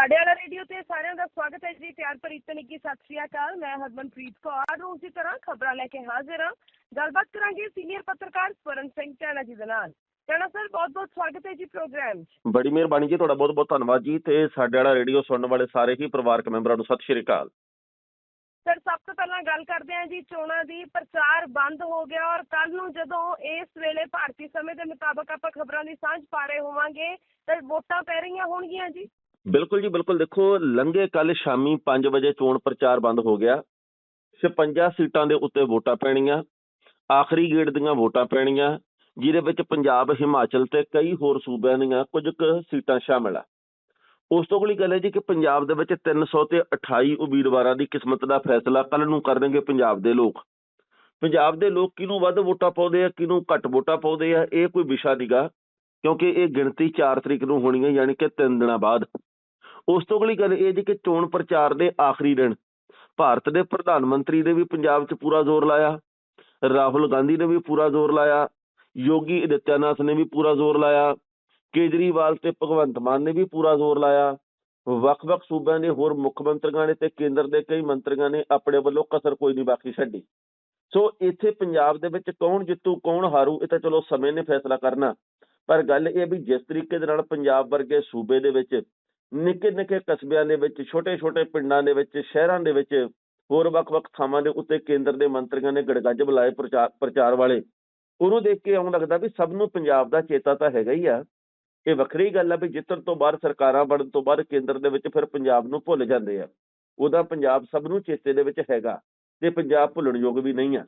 ਸਾਡੇ ਵਾਲਾ ਰੇਡੀਓ ਤੇ ਸਾਰਿਆਂ ਦਾ ਸਵਾਗਤ ਹੈ ਜੀ ਤਿਆਰ ਪਰ ਇਤਨੀ ਕੀ ਸਤਿ ਸ਼੍ਰੀ ਅਕਾਲ। ਮੈਂ ਹਰਮਨਪ੍ਰੀਤ ਕੌਰ ਉਸੇ ਤਰ੍ਹਾਂ ਖਬਰਾਂ ਲੈ ਕੇ ਹਾਜ਼ਰ ਹਾਂ। ਗੱਲਬਾਤ ਕਰਾਂਗੇ ਸੀਨੀਅਰ ਪੱਤਰਕਾਰ ਸਵਰਨ ਸਿੰਘ ਟੈਣਾ ਜੀ ਦੇ ਨਾਲ। ਟੈਣਾ ਸਰ ਬਹੁਤ ਬਹੁਤ ਸਵਾਗਤ ਹੈ ਜੀ ਪ੍ਰੋਗਰਾਮ 'ਚ। ਬੜੀ ਮਿਹਰਬਾਨੀ ਜੀ ਤੁਹਾਡਾ ਬਹੁਤ ਬਹੁਤ ਧੰਨਵਾਦ ਜੀ ਤੇ ਸਾਡੇ ਵਾਲਾ ਰੇਡੀਓ ਸੁਣਨ ਵਾਲੇ ਸਾਰੇ ਹੀ ਪਰਿਵਾਰਕ ਮੈਂਬਰਾਂ ਨੂੰ ਸਤਿ ਸ਼੍ਰੀ ਅਕਾਲ। ਸਰ ਸਭ ਤੋਂ ਪਹਿਲਾਂ ਗੱਲ ਕਰਦੇ ਹਾਂ ਜੀ ਚੋਣਾਂ ਦੀ ਪ੍ਰਚਾਰ ਬੰਦ ਹੋ ਗਿਆ ਔਰ ਕੱਲ ਨੂੰ ਜਦੋਂ ਇਸ ਵੇਲੇ ਭਾਰਤੀ ਸਮੇਂ ਦੇ ਮੁਤਾਬਕ ਆਪਾਂ ਖਬਰਾਂ ਦੀ ਸਾਂਝ ਪਾ ਰਹੇ ਹੋਵਾਂਗੇ ਤਾਂ ਵੋਟਾਂ ਪੈ ਰਹੀਆਂ ਹੋਣਗੀਆਂ ਜੀ। ਬਿਲਕੁਲ ਜੀ, ਬਿਲਕੁਲ। ਦੇਖੋ, ਲੰਘੇ ਕੱਲ ਸ਼ਾਮੀ 5 ਵਜੇ ਚੋਣ ਪ੍ਰਚਾਰ ਬੰਦ ਹੋ ਗਿਆ। 56 ਸੀਟਾਂ ਦੇ ਉੱਤੇ ਵੋਟਾਂ ਪੈਣੀਆਂ। ਆਖਰੀ ਗੇੜ ਦੀਆਂ ਵੋਟਾਂ ਪੈਣੀਆਂ, ਜਿਹਦੇ ਵਿੱਚ ਪੰਜਾਬ, ਹਿਮਾਚਲ ਤੇ ਕਈ ਹੋਰ ਸੂਬਿਆਂ ਦੀਆਂ ਕੁਝ ਕੁ ਸੀਟਾਂ ਸ਼ਾਮਲ ਆ। ਉਸ ਤੋਂ ਅਗਲੀ ਗੱਲ ਹੈ ਜੀ ਕਿ ਪੰਜਾਬ ਦੇ ਵਿੱਚ 300 ਤੇ 28 ਉਮੀਦਵਾਰਾਂ ਦੀ ਕਿਸਮਤ ਦਾ ਫੈਸਲਾ ਕੱਲ ਨੂੰ ਕਰਨਗੇ ਪੰਜਾਬ ਦੇ ਲੋਕ। ਪੰਜਾਬ ਦੇ ਲੋਕ ਕਿਹਨੂੰ ਵੱਧ ਵੋਟਾਂ ਪਾਉਂਦੇ ਆ, ਕਿਹਨੂੰ ਘੱਟ ਵੋਟਾਂ ਪਾਉਂਦੇ ਆ, ਇਹ ਕੋਈ ਵਿਸ਼ਾ ਨਹੀਂਗਾ ਕਿਉਂਕਿ ਇਹ ਗਿਣਤੀ 4 ਤਰੀਕ ਨੂੰ ਹੋਣੀ ਹੈ, ਯਾਨੀ ਕਿ 3 ਦਿਨਾਂ ਬਾਅਦ। ਉਸ ਤੋਂ ਅਗਲੀ ਗੱਲ ਇਹ ਜੀ ਕਿ ਚੋਣ ਪ੍ਰਚਾਰ ਦੇ ਆਖਰੀ ਦਿਨ ਭਾਰਤ ਦੇ ਪ੍ਰਧਾਨ ਮੰਤਰੀ ਨੇ ਵੀ ਪੰਜਾਬ 'ਚ ਪੂਰਾ ਜ਼ੋਰ ਲਾਇਆ, ਰਾਹੁਲ ਗਾਂਧੀ ਨੇ ਵੀ ਪੂਰਾ ਜ਼ੋਰ ਲਾਇਆ, ਯੋਗੀ ਆਦਿੱਤਿਆਨਾਥ ਨੇ ਵੀ ਪੂਰਾ ਜ਼ੋਰ ਲਾਇਆ, ਕੇਜਰੀਵਾਲ ਤੇ ਭਗਵੰਤ ਮਾਨ ਨੇ ਵੀ ਪੂਰਾ ਜ਼ੋਰ ਲਾਇਆ, ਵੱਖ-ਵੱਖ ਸੂਬਿਆਂ ਦੇ ਹੋਰ ਮੁੱਖ ਮੰਤਰੀਆਂ ਨੇ ਤੇ ਕੇਂਦਰ ਦੇ ਕਈ ਮੰਤਰੀਆਂ ਨੇ ਆਪਣੇ ਵੱਲੋਂ ਕਸਰ ਕੋਈ ਨਹੀਂ ਬਾਕੀ ਛੱਡੀ। ਸੋ ਇੱਥੇ ਪੰਜਾਬ ਦੇ ਵਿੱਚ ਕੌਣ ਜਿੱਤੂ, ਕੌਣ ਹਾਰੂ, ਇਹ ਤਾਂ ਚਲੋ ਸਮੇਂ ਨੇ ਫੈਸਲਾ ਕਰਨਾ। ਪਰ ਗੱਲ ਇਹ ਵੀ ਜਿਸ ਤਰੀਕੇ ਦੇ ਨਾਲ ਪੰਜਾਬ ਵਰਗੇ ਸੂਬੇ ਦੇ ਵਿੱਚ ਨਿੱਕੇ ਨਿੱਕੇ ਕਸਬਿਆਂ ਦੇ ਵਿੱਚ ਛੋਟੇ ਛੋਟੇ ਪਿੰਡਾਂ ਦੇ ਵਿੱਚ, ਸ਼ਹਿਰਾਂ ਦੇ ਵਿੱਚ, ਹੋਰ ਵੱਖ-ਵੱਖ ਥਾਵਾਂ ਦੇ ਉੱਤੇ ਕੇਂਦਰ ਦੇ ਮੰਤਰੀਆਂ ਨੇ ਗੜਗੱਜ ਬੁਲਾਏ ਪ੍ਰਚਾਰ ਪ੍ਰਚਾਰ ਵਾਲੇ। ਉਹਨੂੰ ਦੇਖ ਕੇ ਆਉਂ ਲੱਗਦਾ ਵੀ ਸਭ ਨੂੰ ਪੰਜਾਬ ਦਾ ਚੇਤਾ ਤਾਂ ਹੈਗਾ ਹੀ ਆ। ਇਹ ਵੱਖਰੀ ਗੱਲ ਆ ਵੀ ਜਿੱਤਣ ਤੋਂ ਬਾਅਦ ਸਰਕਾਰਾਂ ਬਣਨ ਤੋਂ ਬਾਅਦ ਕੇਂਦਰ ਦੇ ਵਿੱਚ ਫਿਰ ਪੰਜਾਬ ਨੂੰ ਭੁੱਲ ਜਾਂਦੇ ਆ। ਉਹਦਾ ਪੰਜਾਬ ਸਭ ਨੂੰ ਚੇਤੇ ਦੇ ਵਿੱਚ ਹੈਗਾ ਤੇ ਪੰਜਾਬ ਭੁੱਲਣ ਯੋਗ ਵੀ ਨਹੀਂ ਆ।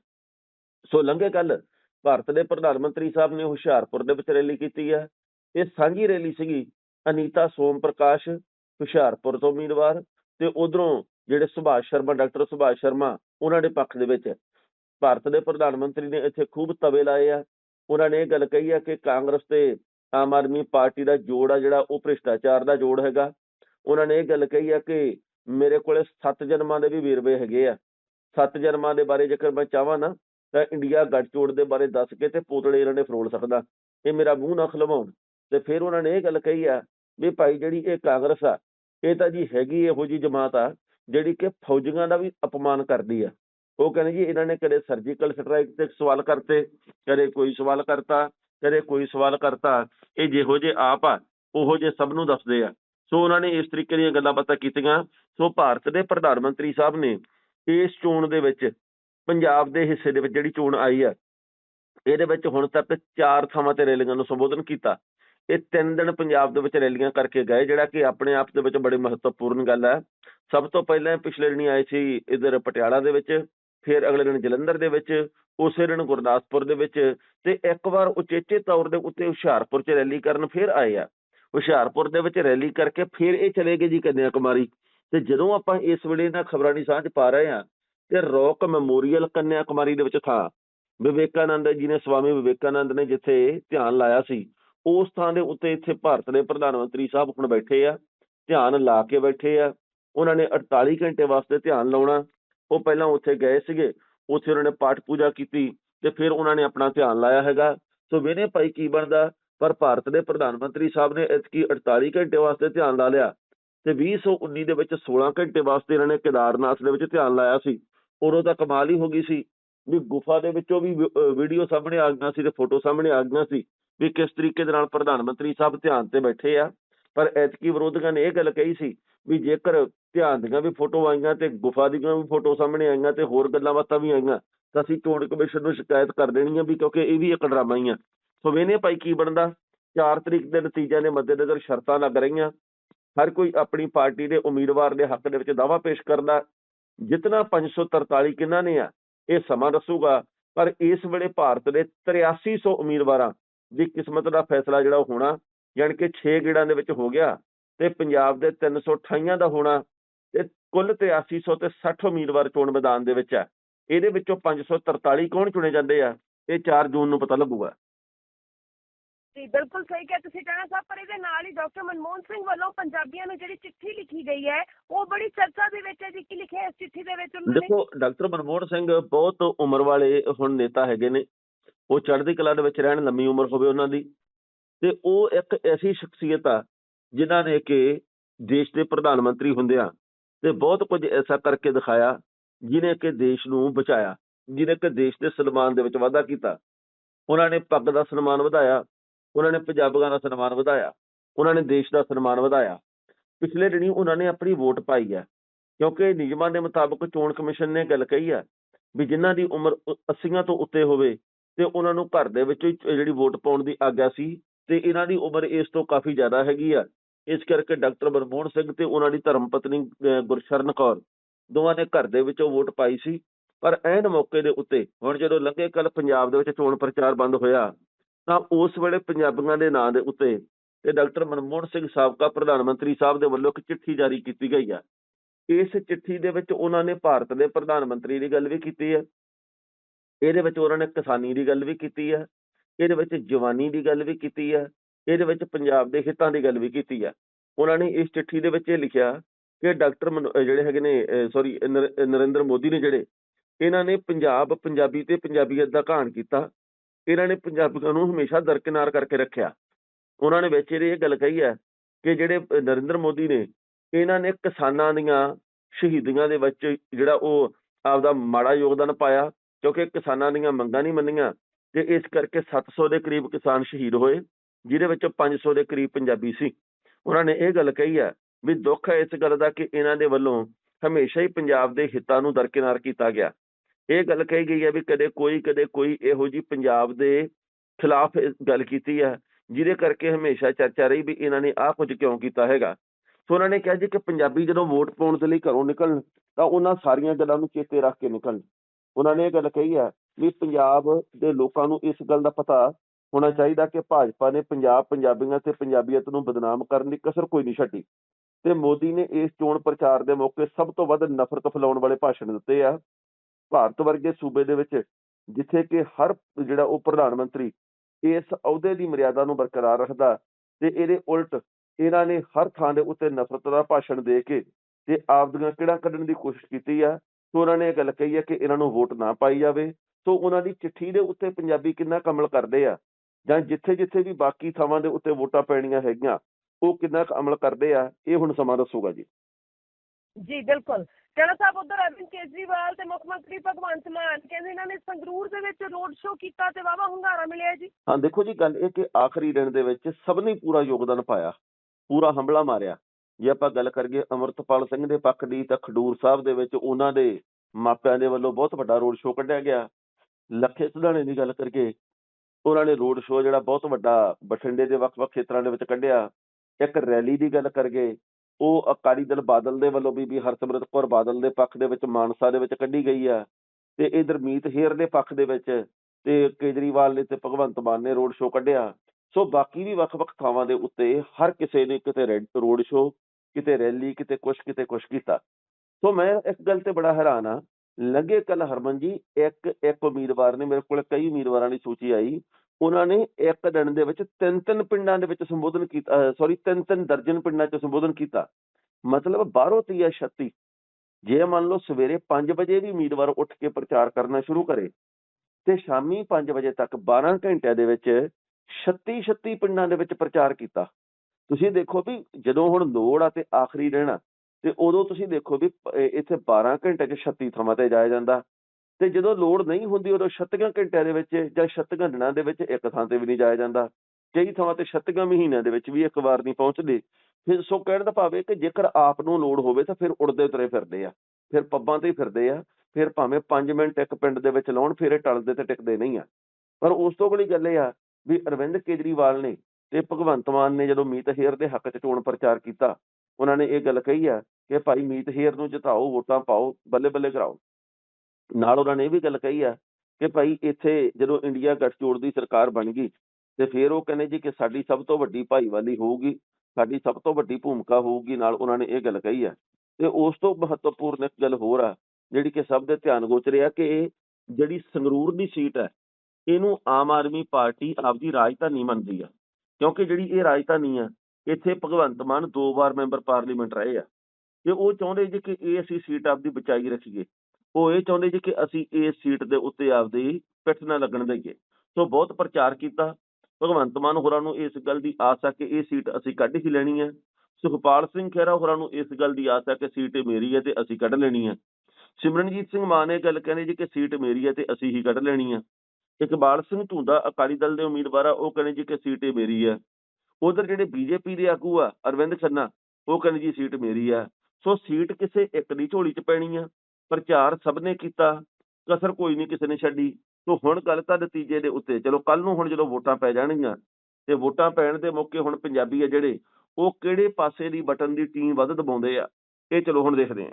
ਸੋ ਲੰਘੇ ਕੱਲ ਭਾਰਤ ਦੇ ਪ੍ਰਧਾਨ ਮੰਤਰੀ ਸਾਹਿਬ ਨੇ ਹੁਸ਼ਿਆਰਪੁਰ ਦੇ ਵਿੱਚ ਰੈਲੀ ਕੀਤੀ ਹੈ ਇਹ ਸਾਂਝੀ ਰੈਲੀ ਸੀਗੀ ਅਨੀਤਾ ਸੋਮ ਪ੍ਰਕਾਸ਼ ਹੁਸ਼ਿਆਰਪੁਰ ਤੋਂ ਉਮੀਦਵਾਰ ਤੇ ਉਧਰੋਂ ਜਿਹੜੇ ਸੁਭਾਸ਼ ਸ਼ਰਮਾ, ਡਾਕਟਰ ਸੁਭਾਸ਼ ਸ਼ਰਮਾ, ਉਹਨਾਂ ਦੇ ਪੱਖ ਦੇ ਵਿੱਚ ਭਾਰਤ ਦੇ ਪ੍ਰਧਾਨ ਮੰਤਰੀ ਨੇ ਇੱਥੇ ਖੂਬ ਤਵੇ ਲਾਏ ਆ। ਉਹਨਾਂ ਨੇ ਇਹ ਗੱਲ ਕਹੀ ਆ ਕਿ ਕਾਂਗਰਸ ਤੇ ਆਮ ਆਦਮੀ ਪਾਰਟੀ ਦਾ ਜੋੜ ਆ, ਜਿਹੜਾ ਉਹ ਭ੍ਰਿਸ਼ਟਾਚਾਰ ਦਾ ਜੋੜ ਹੈਗਾ। ਉਹਨਾਂ ਨੇ ਇਹ ਗੱਲ ਕਹੀ ਆ ਕਿ ਮੇਰੇ ਕੋਲੇ ਸੱਤ ਜਨਮਾਂ ਦੇ ਵੀ ਵੇਰਵੇ ਹੈਗੇ ਆ। ਸੱਤ ਜਨਮਾਂ ਦੇ ਬਾਰੇ ਜੇਕਰ ਮੈਂ ਚਾਹਾਂ ਨਾ, ਤਾਂ ਇੰਡੀਆ ਗੱਠਜੋੜ ਦੇ ਬਾਰੇ ਦੱਸ ਕੇ ਤੇ ਪੋਤੜੇ ਇਹਨਾਂ ਨੇ ਫਰੋਲ ਸਕਦਾ। ਇਹ ਮੇਰਾ ਮੂੰਹ ਨਾ ਖਲਵਾਉਣ। ਤੇ ਫਿਰ ਉਹਨਾਂ ਨੇ ਇਹ ਗੱਲ ਕਹੀ ਆ ਵੀ ਭਾਈ ਜਿਹੜੀ ਇਹ ਕਾਂਗਰਸ ਆ, ਇਹ ਤਾਂ ਜੀ ਹੈਗੀ ਇਹੋ ਜੀ ਜਮਾਤ ਆ, ਜਿਹੜੀ ਕਿ ਫੌਜੀਆਂ ਦਾ ਵੀ ਅਪਮਾਨ ਕਰਦੀ ਆ। ਉਹ ਕਹਿੰਦੇ ਜੀ ਇਹਨਾਂ ਨੇ ਕਦੇ ਸਰਜੀਕਲ ਸਟ੍ਰਾਈਕ ਤੇ ਸਵਾਲ ਕਰਤੇ, ਕਦੇ ਕੋਈ ਸਵਾਲ ਕਰਤਾ, ਕਦੇ ਕੋਈ ਸਵਾਲ ਕਰਤਾ। ਇਹ ਜਿਹੋ ਜੇ ਆਪ ਆ, ਉਹੋ ਜੇ ਸਭ ਨੂੰ ਦੱਸਦੇ ਆ। ਸੋ ਉਹਨਾਂ ਨੇ ਇਸ ਤਰੀਕੇ ਦੀਆਂ ਗੱਲਾਂ ਬਾਤਾਂ ਕੀਤੀਆਂ। ਸੋ ਭਾਰਤ ਦੇ ਪ੍ਰਧਾਨ ਮੰਤਰੀ ਸਾਹਿਬ ਨੇ ਇਸ ਚੋਣ ਦੇ ਵਿੱਚ, ਪੰਜਾਬ ਦੇ ਹਿੱਸੇ ਦੇ ਵਿੱਚ ਜਿਹੜੀ ਚੋਣ ਆਈ ਆ, ਇਹਦੇ ਵਿੱਚ ਹੁਣ ਤੱਕ ਚਾਰ ਥਾਵਾਂ ਤੇ ਰੈਲੀਆਂ ਨੂੰ ਸੰਬੋਧਨ ਕੀਤਾ। ਇਹ ਤਿੰਨ ਦਿਨ ਪੰਜਾਬ ਦੇ ਵਿੱਚ ਰੈਲੀਆਂ ਕਰਕੇ ਗਏ, ਜਿਹੜਾ ਕਿ ਆਪਣੇ ਆਪ ਦੇ ਵਿੱਚ ਬੜੀ ਮਹੱਤਵਪੂਰਨ ਗੱਲ ਹੈ। ਸਭ ਤੋਂ ਪਹਿਲਾਂ ਪਿਛਲੇ ਦਿਨੀ ਆਏ ਸੀ ਇਧਰ ਪਟਿਆਲਾ ਦੇ ਵਿੱਚ, ਫਿਰ ਅਗਲੇ ਦਿਨ ਜਲੰਧਰ ਦੇ ਵਿੱਚ, ਉਸੇ ਦਿਨ ਗੁਰਦਾਸਪੁਰ ਦੇ ਵਿੱਚ ਤੇ ਇੱਕ ਵਾਰ ਉਚੇਚੇ ਤੌਰ ਦੇ ਉੱਤੇ ਹੁਸ਼ਿਆਰਪੁਰ 'ਚ ਰੈਲੀ ਕਰਨ ਫਿਰ ਆਏ ਆ। ਹੁਸ਼ਿਆਰਪੁਰ ਦੇ ਵਿੱਚ ਰੈਲੀ ਕਰਕੇ ਫਿਰ ਇਹ ਚਲੇ ਗਏ ਜੀ ਕੰਨਿਆ ਕੁਮਾਰੀ ਤੇ ਜਦੋਂ ਆਪਾਂ ਇਸ ਵੇਲੇ ਇਹਨਾਂ ਖਬਰਾਂ ਦੀ ਸਾਂਝ ਪਾ ਰਹੇ ਆ ਤੇ ਰੌਕ ਮੈਮੋਰੀਅਲ ਕੰਨਿਆ ਕੁਮਾਰੀ ਦੇ ਵਿੱਚ ਥਾ, ਵਿਵੇਕਾਨੰਦ ਜੀ ਨੇ, ਸਵਾਮੀ ਵਿਵੇਕਾਨੰਦ ਨੇ ਜਿੱਥੇ ਧਿਆਨ ਲਾਇਆ ਸੀ ਉਸ ਥਾਂ ਦੇ ਉੱਤੇ ਇੱਥੇ ਭਾਰਤ ਦੇ ਪ੍ਰਧਾਨ ਮੰਤਰੀ ਸਾਹਿਬ ਹੁਣ ਬੈਠੇ ਆ, ਧਿਆਨ ਲਾ ਕੇ ਬੈਠੇ ਆ। ਉਹਨਾਂ ਨੇ 48 ਘੰਟੇ ਵਾਸਤੇ ਧਿਆਨ ਲਾਉਣਾ। ਉਹ ਪਹਿਲਾਂ ਉੱਥੇ ਗਏ ਸੀਗੇ, ਉੱਥੇ ਉਹਨਾਂ ਨੇ ਪਾਠ ਪੂਜਾ ਕੀਤੀ ਤੇ ਫਿਰ ਉਹਨਾਂ ਨੇ ਆਪਣਾ ਧਿਆਨ ਲਾਇਆ ਹੈਗਾ। ਸੋ ਵੇਨੇ ਭਾਈ ਕੀ ਬਣਦਾ? ਪਰ ਭਾਰਤ ਦੇ ਪ੍ਰਧਾਨ ਮੰਤਰੀ ਸਾਹਿਬ ਨੇ ਇਤਕੀ 48 ਘੰਟੇ ਵਾਸਤੇ ਧਿਆਨ ਲਾ ਲਿਆ ਤੇ 2019 ਦੇ ਵਿੱਚ 16 ਘੰਟੇ ਵਾਸਤੇ ਇਹਨਾਂ ਨੇ ਕੇਦਾਰਨਾਥ ਦੇ ਵਿੱਚ ਧਿਆਨ ਲਾਇਆ ਸੀ। ਉਦੋਂ ਤਾਂ ਕਮਾਲ ਹੀ ਹੋ ਗਈ ਸੀ ਵੀ ਗੁਫਾ ਦੇ ਵਿੱਚੋਂ ਵੀ ਵੀਡੀਓ ਸਾਹਮਣੇ ਆ ਗਈਆਂ ਸੀ ਤੇ ਫੋਟੋ ਸਾਹਮਣੇ ਆ ਗਈਆਂ ਸੀ। ਵੀ ਕਿਸ ਤਰੀਕੇ ਦੇ ਨਾਲ ਪ੍ਰਧਾਨ ਮੰਤਰੀ ਸਾਹਿਬ ਧਿਆਨ ਤੇ ਬੈਠੇ ਆ, ਪਰ ਐਤਕੀ ਵਿਰੋਧੀਆਂ ਨੇ ਇਹ ਗੱਲ ਕਹੀ ਸੀ ਵੀ ਜੇਕਰ ਧਿਆਨ ਦੀਆਂ ਵੀ ਫੋਟੋ ਆਈਆਂ ਤੇ ਗੁਫਾ ਦੀਆਂ ਵੀ ਫੋਟੋ ਸਾਹਮਣੇ ਆਈਆਂ ਤੇ ਹੋਰ ਗੱਲਾਂ ਬਾਤਾਂ ਵੀ ਆਈਆਂ, ਤਾਂ ਅਸੀਂ ਚੋਣ ਕਮਿਸ਼ਨ ਨੂੰ ਸ਼ਿਕਾਇਤ ਕਰ ਦੇਣੀ ਆ ਵੀ ਕਿਉਂਕਿ ਇਹ ਵੀ ਇੱਕ ਡਰਾਮਾ ਹੀ ਆ। ਸੋ ਵੇਨੇ ਭਾਈ ਕੀ ਬਣਦਾ? 4 ਤਰੀਕ ਦੇ ਨਤੀਜਿਆਂ ਦੇ ਮੱਦੇਨਜ਼ਰ ਸ਼ਰਤਾਂ ਲੱਗ ਰਹੀਆਂ। ਹਰ ਕੋਈ ਆਪਣੀ ਪਾਰਟੀ ਦੇ ਉਮੀਦਵਾਰ ਦੇ ਹੱਕ ਦੇ ਵਿੱਚ ਦਾਵਾ ਪੇਸ਼ ਕਰਦਾ। ਜਿਤਨਾ 543 ਕਿੰਨਾ ਨੇ ਆ, ਇਹ ਸਮਾਂ ਦੱਸੂਗਾ। ਪਰ ਇਸ ਵੇਲੇ ਭਾਰਤ ਦੇ 8300 ਉਮੀਦਵਾਰਾਂ ਦੀ ਕਿਸਮਤ ਦਾ ਫੈਸਲਾ ਜਿਹੜਾ ਹੋਣਾ ਯਾਨੀ ਕਿ 6 ਗੇੜਾਂ ਦੇ ਵਿੱਚ ਹੋ ਗਿਆ ਤੇ ਪੰਜਾਬ ਦੇ 328 ਦਾ ਹੋਣਾ ਤੇ ਕੁੱਲ 8300 ਤੇ 60 ਉਮੀਦਵਾਰ ਚੋਣ ਮੈਦਾਨ ਦੇ ਵਿੱਚ ਆ ਇਹਦੇ ਵਿੱਚੋਂ 543 ਕੌਣ ਚੁਣੇ ਜਾਂਦੇ ਆ? ਇਹ 4 ਜੂਨ ਨੂੰ ਪਤਾ ਲੱਗੂਗਾ। ਜੀ ਬਿਲਕੁਲ ਸਹੀ ਕਿਹਾ ਤੁਸੀਂ ਟੈਣਾ ਸਾਹਿਬ ਪਰ ਇਹਦੇ ਨਾਲ ਹੀ ਡਾਕਟਰ ਮਨਮੋਹਨ ਸਿੰਘ ਵੱਲੋਂ ਪੰਜਾਬੀਆਂ ਨੂੰ ਜਿਹੜੀ ਚਿੱਠੀ ਲਿਖੀ ਗਈ ਹੈ ਉਹ ਬੜੀ ਚਰਚਾ ਦੇ ਵਿੱਚ ਹੈ ਜੀ ਕੀ ਲਿਖਿਆ ਇਸ ਚਿੱਠੀ ਦੇ ਵਿੱਚ ਉਹਨਾਂ ਨੇ? ਦੇਖੋ ਡਾਕਟਰ ਮਨਮੋਹਨ ਸਿੰਘ ਬਹੁਤ ਉਮਰ ਵਾਲੇ ਹੁਣ ਨੇਤਾ ਹੈਗੇ ਨੇ ਉਹ ਚੜ੍ਹਦੀ ਕਲਾ ਦੇ ਵਿੱਚ ਰਹਿਣ, ਲੰਮੀ ਉਮਰ ਹੋਵੇ ਉਹਨਾਂ ਦੀ। ਤੇ ਉਹ ਇੱਕ ਐਸੀ ਸ਼ਖਸੀਅਤ ਆ, ਜਿਨ੍ਹਾਂ ਨੇ ਕਿ ਦੇਸ਼ ਦੇ ਪ੍ਰਧਾਨ ਮੰਤਰੀ ਹੁੰਦਿਆਂ ਤੇ ਬਹੁਤ ਕੁਝ ਐਸਾ ਕਰਕੇ ਦਿਖਾਇਆ ਜਿਨੇ ਕਿ ਦੇਸ਼ ਨੂੰ ਬਚਾਇਆ ਜਿਨੇ ਕਿ ਦੇਸ਼ ਦੇ ਸਨਮਾਨ ਦੇ ਵਿੱਚ ਵਾਧਾ ਕੀਤਾ। ਉਹਨਾਂ ਨੇ ਪੱਗ ਦਾ ਸਨਮਾਨ ਵਧਾਇਆ, ਉਹਨਾਂ ਨੇ ਪੰਜਾਬੀਆਂ ਦਾ ਸਨਮਾਨ ਵਧਾਇਆ, ਉਹਨਾਂ ਨੇ ਦੇਸ਼ ਦਾ ਸਨਮਾਨ ਵਧਾਇਆ। ਪਿਛਲੇ ਦਿਨੀ ਉਹਨਾਂ ਨੇ ਆਪਣੀ ਵੋਟ ਪਾਈ ਹੈ, ਕਿਉਂਕਿ ਨਿਯਮਾਂ ਦੇ ਮੁਤਾਬਕ ਚੋਣ ਕਮਿਸ਼ਨ ਨੇ ਗੱਲ ਕਹੀ ਹੈ ਵੀ ਜਿਨ੍ਹਾਂ ਦੀ ਉਮਰ 80 ਤੋਂ ਉੱਤੇ ਹੋਵੇ ਤੇ ਉਹਨਾਂ ਨੂੰ ਘਰ ਦੇ ਵਿੱਚ ਹੀ ਜਿਹੜੀ ਵੋਟ ਪਾਉਣ ਦੀ ਆਗਿਆ ਸੀ ਤੇ ਇਹਨਾਂ ਦੀ ਉਮਰ ਇਸ ਤੋਂ ਕਾਫੀ ਜ਼ਿਆਦਾ ਹੈਗੀ ਆ। ਇਸ ਕਰਕੇ ਡਾਕਟਰ ਮਨਮੋਹਨ ਸਿੰਘ ਤੇ ਉਹਨਾਂ ਦੀ ਧਰਮ ਪਤਨੀ ਗੁਰਸ਼ਰਨ ਕੌਰ ਦੋਵਾਂ ਨੇ ਘਰ ਦੇ ਵਿੱਚੋਂ ਵੋਟ ਪਾਈ ਸੀ। ਪਰ ਐਨ ਮੌਕੇ ਦੇ ਉੱਤੇ, ਹੁਣ ਜਦੋਂ ਲੰਘੇ ਕੱਲ ਪੰਜਾਬ ਦੇ ਵਿੱਚ ਚੋਣ ਪ੍ਰਚਾਰ ਬੰਦ ਹੋਇਆ, ਤਾਂ ਉਸ ਵੇਲੇ ਪੰਜਾਬੀਆਂ ਦੇ ਨਾਂ ਦੇ ਉੱਤੇ ਤੇ ਡਾਕਟਰ ਮਨਮੋਹਨ ਸਿੰਘ ਸਾਬਕਾ ਪ੍ਰਧਾਨ ਮੰਤਰੀ ਸਾਹਿਬ ਦੇ ਵੱਲੋਂ ਇੱਕ ਚਿੱਠੀ ਜਾਰੀ ਕੀਤੀ ਗਈ ਆ। ਇਸ ਚਿੱਠੀ ਦੇ ਵਿੱਚ ਉਹਨਾਂ ਨੇ ਭਾਰਤ ਦੇ ਪ੍ਰਧਾਨ ਮੰਤਰੀ ਦੀ ਗੱਲ ਵੀ ਕੀਤੀ ਹੈ ਇਹਦੇ ਵਿੱਚ ਉਹਨਾਂ ਨੇ ਕਿਸਾਨੀ ਦੀ ਗੱਲ ਵੀ ਕੀਤੀ ਹੈ ਇਹਦੇ ਵਿੱਚ ਜਵਾਨੀ ਦੀ ਗੱਲ ਵੀ ਕੀਤੀ ਹੈ ਇਹਦੇ ਵਿੱਚ ਪੰਜਾਬ ਦੇ ਹਿੱਤਾਂ ਦੀ ਗੱਲ ਵੀ ਕੀਤੀ ਹੈ ਉਹਨਾਂ ਨੇ ਇਸ ਚਿੱਠੀ ਦੇ ਵਿੱਚ ਇਹ ਲਿਖਿਆ ਕਿ ਡਾਕਟਰ ਮਨੋ- ਜਿਹੜੇ ਹੈਗੇ ਨੇ ਸੌਰੀ ਨਰਿੰਦਰ ਮੋਦੀ ਨੇ ਜਿਹੜੇ, ਇਹਨਾਂ ਨੇ ਪੰਜਾਬ ਪੰਜਾਬੀ ਤੇ ਪੰਜਾਬੀਅਤ ਦਾ ਘਾਣ ਕੀਤਾ। ਇਹਨਾਂ ਨੇ ਪੰਜਾਬੀਆਂ ਨੂੰ ਹਮੇਸ਼ਾ ਦਰਕਿਨਾਰ ਕਰਕੇ ਰੱਖਿਆ। ਉਹਨਾਂ ਨੇ ਵਿੱਚ ਇਹਦੇ ਇਹ ਗੱਲ ਕਹੀ ਹੈ ਕਿ ਜਿਹੜੇ ਨਰਿੰਦਰ ਮੋਦੀ ਨੇ, ਇਹਨਾਂ ਨੇ ਕਿਸਾਨਾਂ ਦੀਆਂ ਸ਼ਹੀਦੀਆਂ ਦੇ ਵਿੱਚ ਜਿਹੜਾ ਉਹ ਆਪਦਾ ਮਾੜਾ ਯੋਗਦਾਨ ਪਾਇਆ ਕਿਉਂਕਿ ਕਿਸਾਨਾਂ ਦੀਆਂ ਮੰਗਾਂ ਨਹੀਂ ਮੰਨੀਆਂ ਤੇ ਇਸ ਕਰਕੇ 700 ਦੇ ਕਰੀਬ ਕਿਸਾਨ ਸ਼ਹੀਦ ਹੋਏ, ਜਿਹਦੇ ਵਿੱਚੋਂ 500 ਦੇ ਕਰੀਬ ਪੰਜਾਬੀ ਸੀ। ਉਹਨਾਂ ਨੇ ਇਹ ਗੱਲ ਕਹੀ ਹੈ ਵੀ ਦੁੱਖ ਹੈ ਇਸ ਗੱਲ ਦਾ ਕਿ ਇਹਨਾਂ ਦੇ ਵੱਲੋਂ ਹਮੇਸ਼ਾ ਹੀ ਪੰਜਾਬ ਦੇ ਹਿੱਤਾਂ ਨੂੰ ਦਰਕਿਨਾਰ ਕੀਤਾ ਗਿਆ। ਇਹ ਗੱਲ ਕਹੀ ਗਈ ਹੈ ਵੀ ਕਦੇ ਕੋਈ ਕਦੇ ਕੋਈ ਇਹੋ ਜੀ ਪੰਜਾਬ ਦੇ ਖਿਲਾਫ ਗੱਲ ਕੀਤੀ ਹੈ, ਜਿਹਦੇ ਕਰਕੇ ਹਮੇਸ਼ਾ ਚਰਚਾ ਰਹੀ ਵੀ ਇਹਨਾਂ ਨੇ ਆਹ ਕੁਝ ਕਿਉਂ ਕੀਤਾ ਹੈਗਾ। ਸੋ ਉਹਨਾਂ ਨੇ ਕਿਹਾ ਜੀ ਕਿ ਪੰਜਾਬੀ ਜਦੋਂ ਵੋਟ ਪਾਉਣ ਦੇ ਲਈ ਘਰੋਂ ਨਿਕਲਣ ਤਾਂ ਉਹਨਾਂ ਸਾਰੀਆਂ ਗੱਲਾਂ ਨੂੰ ਚੇਤੇ ਰੱਖ ਕੇ ਨਿਕਲਣ। ਉਹਨਾਂ ਨੇ ਇਹ ਗੱਲ ਕਹੀ ਹੈ ਵੀ ਪੰਜਾਬ ਦੇ ਲੋਕਾਂ ਨੂੰ ਇਸ ਗੱਲ ਦਾ ਪਤਾ ਹੋਣਾ ਚਾਹੀਦਾ ਕਿ ਭਾਜਪਾ ਨੇ ਪੰਜਾਬ ਪੰਜਾਬੀਆਂ ਤੇ ਪੰਜਾਬੀਅਤ ਨੂੰ ਬਦਨਾਮ ਕਰਨ ਦੀ ਕਸਰ ਕੋਈ ਨਹੀਂ ਛੱਡੀ। ਤੇ ਮੋਦੀ ਨੇ ਇਸ ਚੋਣ ਪ੍ਰਚਾਰ ਦੇ ਮੌਕੇ ਸਭ ਤੋਂ ਵੱਧ ਨਫ਼ਰਤ ਫੈਲਾਉਣ ਵਾਲੇ ਭਾਸ਼ਣ ਦਿੱਤੇ ਆ। ਭਾਰਤ ਵਰਗੇ ਸੂਬੇ ਦੇ ਵਿੱਚ ਜਿੱਥੇ ਕਿ ਹਰ ਜਿਹੜਾ ਉਹ ਪ੍ਰਧਾਨ ਮੰਤਰੀ ਇਸ ਅਹੁਦੇ ਦੀ ਮਰਿਆਦਾ ਨੂੰ ਬਰਕਰਾਰ ਰੱਖਦਾ ਤੇ ਇਹਦੇ ਉਲਟ ਇਹਨਾਂ ਨੇ ਹਰ ਥਾਂ ਦੇ ਉੱਤੇ ਨਫ਼ਰਤ ਦਾ ਭਾਸ਼ਣ ਦੇ ਕੇ ਤੇ ਆਪਦੀਆਂ ਕਿਹੜਾ ਕੱਢਣ ਦੀ ਕੋਸ਼ਿਸ਼ ਕੀਤੀ ਆ ਸੋ ਉਹਨਾਂ ਨੇ ਇਹ ਗੱਲ ਕਹੀ ਹੈ ਕਿ ਇਹਨਾਂ ਨੂੰ ਵੋਟ ਨਾ ਪਾਈ ਜਾਵੇ। ਸੋ ਉਹਨਾਂ ਦੀ ਚਿੱਠੀ ਦੇ ਉੱਤੇ ਪੰਜਾਬੀ ਕਿੰਨਾ ਕੁ ਅਮਲ ਕਰਦੇ ਆ? ਜਾਂ ਜਿੱਥੇ ਜਿੱਥੇ ਵੀ ਬਾਕੀ ਥਾਵਾਂ ਦੇ ਉੱਤੇ ਵੋਟਾਂ ਪੈਣੀਆਂ ਹੈਗੀਆਂ ਉਹ ਕਿੰਨਾ ਅਮਲ ਕਰਦੇ ਆ? ਇਹ ਹੁਣ ਸਮਾਂ ਦੱਸੂਗਾ ਜੀ। ਜੀ ਬਿਲਕੁਲ। ਚਲੋ ਸਾਹਿਬ ਉਧਰ ਅਰਵਿੰਦ ਕੇਜਰੀਵਾਲ ਤੇ ਮੁੱਖ ਮੰਤਰੀ ਭਗਵੰਤ ਮਾਨ ਕਹਿੰਦੇ ਇਹਨਾਂ ਨੇ ਸੰਗਰੂਰ ਦੇ ਵਿੱਚ ਰੋਡ ਸ਼ੋਅ ਕੀਤਾ ਤੇ ਵਾਵਾ ਹੁੰਗਾਰਾ ਮਿਲਿਆ ਜੀ। ਹਾਂ ਦੇਖੋ ਜੀ ਗੱਲ ਇਹ ਕਿ ਆਖਰੀ ਦਿਨ ਦੇ ਵਿੱਚ ਸਭ ਨੇ ਪੂਰਾ ਯੋਗਦਾਨ ਪਾਇਆ ਪੂਰਾ ਹੰਬਲਾ ਮਾਰਿਆ। ਜੇ ਆਪਾਂ ਗੱਲ ਕਰੀਏ ਅਮਰਤਪਾਲ ਸਿੰਘ ਦੇ ਪੱਖ ਦੀ, ਤਾਂ ਖਡੂਰ ਸਾਹਿਬ ਦੇ ਵਿੱਚ ਉਹਨਾਂ ਦੇ ਮਾਪਿਆਂ ਦੇ ਵੱਲੋਂ ਬਹੁਤ ਵੱਡਾ ਰੋਡ ਸ਼ੋਅ ਕੱਢਿਆ ਗਿਆ। ਲੱਖੇ ਸੁਧਾਣੇ ਦੀ ਗੱਲ ਕਰੀਏ, ਉਹਨਾਂ ਨੇ ਰੋਡ ਸ਼ੋਅ ਜਿਹੜਾ ਬਹੁਤ ਵੱਡਾ ਬਠਿੰਡੇ ਦੇ ਵੱਖ-ਵੱਖ ਖੇਤਰਾਂ ਦੇ ਵਿੱਚ ਕੱਢਿਆ। ਇੱਕ ਰੈਲੀ ਦੀ ਗੱਲ ਕਰੀਏ, ਉਹ ਅਕਾਲੀ ਦਲ ਬਾਦਲ ਦੇ ਵੱਲੋਂ ਬੀਬੀ ਹਰਸਿਮਰਤ ਕੌਰ ਬਾਦਲ ਦੇ ਪੱਖ ਦੇ ਵਿੱਚ ਮਾਨਸਾ ਦੇ ਵਿੱਚ ਕੱਢੀ ਗਈ ਆ ਤੇ ਇਧਰ ਮੀਤ ਹੇਰ ਦੇ ਪੱਖ ਦੇ ਵਿੱਚ ਤੇ ਕੇਜਰੀਵਾਲ ਨੇ ਤੇ ਭਗਵੰਤ ਮਾਨ ਨੇ ਰੋਡ ਸ਼ੋਅ ਕੱਢਿਆ। ਸੋ ਬਾਕੀ ਵੀ ਵੱਖ-ਵੱਖ ਥਾਵਾਂ ਦੇ ਉੱਤੇ ਹਰ ਕਿਸੇ ਨੇ ਕਿਤੇ ਰੋਡ ਸ਼ੋਅ ਕਿਤੇ ਰੈਲੀ, ਕਿਤੇ ਕੁਛ ਕਿਤੇ ਕੁਛ ਕੀਤਾ। ਸੋ ਮੈਂ ਇਸ ਗੱਲ ਤੇ ਬੜਾ ਹੈਰਾਨ ਆ ਲੱਗੇ ਕੱਲ ਹਰਮਨ ਜੀ, ਇੱਕ ਇੱਕ ਉਮੀਦਵਾਰ ਨੇ ਮੇਰੇ ਕੋਲ ਕਈ ਉਮੀਦਵਾਰਾਂ ਦੀ ਸੂਚੀ ਆਈ। ਉਹਨਾਂ ਨੇ ਇੱਕ ਦਿਨ ਦੇ ਵਿੱਚ ਤਿੰਨ ਤਿੰਨ ਪਿੰਡਾਂ ਦੇ ਵਿੱਚ ਸੰਬੋਧਨ ਕੀਤਾ ਸੌਰੀ ਤਿੰਨ ਤਿੰਨ ਦਰਜਨ ਪਿੰਡਾਂ 'ਚ ਸੰਬੋਧਨ ਕੀਤਾ। ਮਤਲਬ ਬਾਹਰੋਂ ਤੀਆ 36 ਜੇ ਮੰਨ ਲਓ ਸਵੇਰੇ 5 ਵਜੇ ਵੀ ਉਮੀਦਵਾਰ ਉੱਠ ਕੇ ਪ੍ਰਚਾਰ ਕਰਨਾ ਸ਼ੁਰੂ ਕਰੇ, ਤੇ ਸ਼ਾਮੀ 5 ਵਜੇ ਤੱਕ 12 ਘੰਟਿਆਂ ਦੇ ਵਿੱਚ 36 36 ਪਿੰਡਾਂ ਦੇ ਵਿੱਚ ਪ੍ਰਚਾਰ ਕੀਤਾ। ਤੁਸੀਂ ਦੇਖੋ ਵੀ ਜਦੋਂ ਹੁਣ ਲੋੜ ਆ ਤੇ ਆਖਰੀ ਦਿਨ ਆ, ਤੇ ਉਦੋਂ ਤੁਸੀਂ ਦੇਖੋ ਵੀ ਇੱਥੇ 12 ਘੰਟੇ 'ਚ 36 ਥਾਵਾਂ ਤੇ ਜਾਇਆ ਜਾਂਦਾ। ਤੇ ਜਦੋਂ ਲੋੜ ਨਹੀਂ ਹੁੰਦੀ ਉਦੋਂ 36 ਘੰਟਿਆਂ ਦੇ ਵਿੱਚ ਜਾਂ 36 ਦਿਨਾਂ ਦੇ ਵਿੱਚ ਇੱਕ ਥਾਂ ਤੇ ਵੀ ਨਹੀਂ ਜਾਇਆ ਜਾਂਦਾ। ਕਈ ਥਾਵਾਂ ਤੇ 36 ਮਹੀਨਿਆਂ ਦੇ ਵਿੱਚ ਵੀ ਇੱਕ ਵਾਰ ਨਹੀਂ ਪਹੁੰਚਦੇ। ਫਿਰ ਸੋ ਕਹਿਣ ਦਾ ਭਾਵ ਇਹ ਕਿ ਜੇਕਰ ਆਪ ਨੂੰ ਲੋੜ ਹੋਵੇ ਤਾਂ ਫਿਰ ਉੜਦੇ ਤੁਰੇ ਫਿਰਦੇ ਆ। ਫਿਰ ਪੱਬਾਂ ਤੇ ਹੀ ਫਿਰਦੇ ਆ। ਫਿਰ ਭਾਵੇਂ 5 ਮਿੰਟ ਇੱਕ ਪਿੰਡ ਦੇ ਵਿੱਚ ਲਾਉਣ, ਫਿਰ ਇਹ ਟਲਦੇ ਤੇ ਟਿਕਦੇ ਨਹੀਂ ਆ। ਪਰ ਉਸ ਤੋਂ ਅਗਲੀ ਗੱਲ ਇਹ ਆ ਵੀ ਅਰਵਿੰਦ ਕੇਜਰੀਵਾਲ ਨੇ ਤੇ ਭਗਵੰਤ ਮਾਨ ਨੇ ਜਦੋਂ ਮੀਤ ਹੇਅਰ ਦੇ ਹੱਕ 'ਚ ਚੋਣ ਪ੍ਰਚਾਰ ਕੀਤਾ, ਉਹਨਾਂ ਨੇ ਇਹ ਗੱਲ ਕਹੀ ਆ ਕਿ ਭਾਈ ਮੀਤ ਹੇਅਰ ਨੂੰ ਜਿਤਾਓ, ਵੋਟਾਂ ਪਾਓ ਬੱਲੇ ਬੱਲੇ ਕਰਾਓ। ਨਾਲ ਉਹਨਾਂ ਨੇ ਇਹ ਵੀ ਗੱਲ ਕਹੀ ਆ ਕਿ ਭਾਈ ਇੱਥੇ ਜਦੋਂ ਇੰਡੀਆ ਗੱਠਜੋੜ ਦੀ ਸਰਕਾਰ ਬਣ ਗਈ ਤੇ ਫਿਰ ਉਹ ਕਹਿੰਦੇ ਜੀ ਕਿ ਸਾਡੀ ਸਭ ਤੋਂ ਵੱਡੀ ਭਾਈਵਾਲੀ ਹੋਊਗੀ, ਸਾਡੀ ਸਭ ਤੋਂ ਵੱਡੀ ਭੂਮਿਕਾ ਹੋਊਗੀ, ਨਾਲ ਉਹਨਾਂ ਨੇ ਇਹ ਗੱਲ ਕਹੀ ਆ। ਤੇ ਉਸ ਤੋਂ ਮਹੱਤਵਪੂਰਨ ਇੱਕ ਗੱਲ ਹੋਰ ਆ, ਜਿਹੜੀ ਕਿ ਸਭ ਦੇ ਧਿਆਨ ਗੋਚਰਿਆ ਕਿ ਜਿਹੜੀ ਸੰਗਰੂਰ ਦੀ ਸੀਟ ਹੈ, ਇਹਨੂੰ ਆਮ ਆਦਮੀ ਪਾਰਟੀ ਆਪਦੀ ਰਾਜਧਾਨੀ ਮੰਨਦੀ ਆ। ਕਿਉਂਕਿ ਜਿਹੜੀ ਇਹ ਰਾਜਧਾਨੀ ਆ, ਇੱਥੇ ਭਗਵੰਤ ਮਾਨ ਦੋ ਵਾਰ ਮੈਂਬਰ ਪਾਰਲੀਮੈਂਟ ਰਹੇ ਆ। ਤੇ ਉਹ ਚਾਹੁੰਦੇ ਜੀ ਕਿ ਇਹ ਅਸੀਂ ਸੀਟ ਆਪਦੀ ਬਚਾਈ ਰੱਖੀਏ। ਉਹ ਇਹ ਚਾਹੁੰਦੇ ਜੀ ਕਿ ਅਸੀਂ ਇਸ ਸੀਟ ਦੇ ਉੱਤੇ ਆਪਦੀ ਪਿੱਠ ਨਾ ਲੱਗਣ ਦੇਈਏ। ਸੋ ਬਹੁਤ ਪ੍ਰਚਾਰ ਕੀਤਾ। ਭਗਵੰਤ ਮਾਨ ਹੋਰਾਂ ਨੂੰ ਇਸ ਗੱਲ ਦੀ ਆਸ ਆ ਕਿ ਇਹ ਸੀਟ ਅਸੀਂ ਕੱਢ ਹੀ ਲੈਣੀ ਹੈ ਸੁਖਪਾਲ ਸਿੰਘ ਖਹਿਰਾ ਹੋਰਾਂ ਨੂੰ ਇਸ ਗੱਲ ਦੀ ਆਸ ਹੈ ਕਿ ਸੀਟ ਇਹ ਮੇਰੀ ਹੈ ਤੇ ਅਸੀਂ ਕੱਢ ਲੈਣੀ ਹੈ ਸਿਮਰਨਜੀਤ ਸਿੰਘ ਮਾਨ ਇਹ ਗੱਲ ਕਹਿੰਦੇ ਜੀ ਕਿ ਸੀਟ ਮੇਰੀ ਹੈ ਤੇ ਅਸੀਂ ਹੀ ਕੱਢ ਲੈਣੀ ਹੈ ਇਕਬਾਲ ਸਿੰਘ ਝੁੰਦਾ ਅਕਾਲੀ ਦਲ ਦੇ ਉਮੀਦਵਾਰ ਆ, ਉਹ ਕਹਿੰਦੇ ਜੀ ਕਿ ਸੀਟ ਇਹ ਮੇਰੀ ਹੈ ਉਧਰ ਜਿਹੜੇ ਬੀਜੇਪੀ ਦੇ ਆਗੂ ਆ, ਅਰਵਿੰਦ ਖੰਨਾ, ਉਹ ਕਹਿੰਦੇ ਜੀ ਸੀਟ ਮੇਰੀ ਆ। ਸੋ ਸੀਟ ਕਿਸੇ ਇੱਕ ਦੀ ਝੋਲੀ 'ਚ ਪੈਣੀ ਆ, ਪ੍ਰਚਾਰ ਸਭ ਨੇ ਕੀਤਾ, ਕਸਰ ਕੋਈ ਨਹੀਂ ਕਿਸੇ ਨੇ ਛੱਡੀ। ਸੋ ਹੁਣ ਗੱਲ ਤਾਂ ਨਤੀਜੇ ਦੇ ਉੱਤੇ, ਚਲੋ ਕੱਲ ਨੂੰ ਹੁਣ ਜਦੋਂ ਵੋਟਾਂ ਪੈ ਜਾਣਗੀਆਂ, ਤੇ ਵੋਟਾਂ ਪੈਣ ਦੇ ਮੌਕੇ ਹੁਣ ਪੰਜਾਬੀ ਆ ਜਿਹੜੇ, ਉਹ ਕਿਹੜੇ ਪਾਸੇ ਦੀ ਬਟਨ ਦੀ ਟੀਮ ਵੱਧ ਦਬਾਉਂਦੇ ਆ, ਇਹ ਚਲੋ ਹੁਣ ਦੇਖਦੇ ਆ।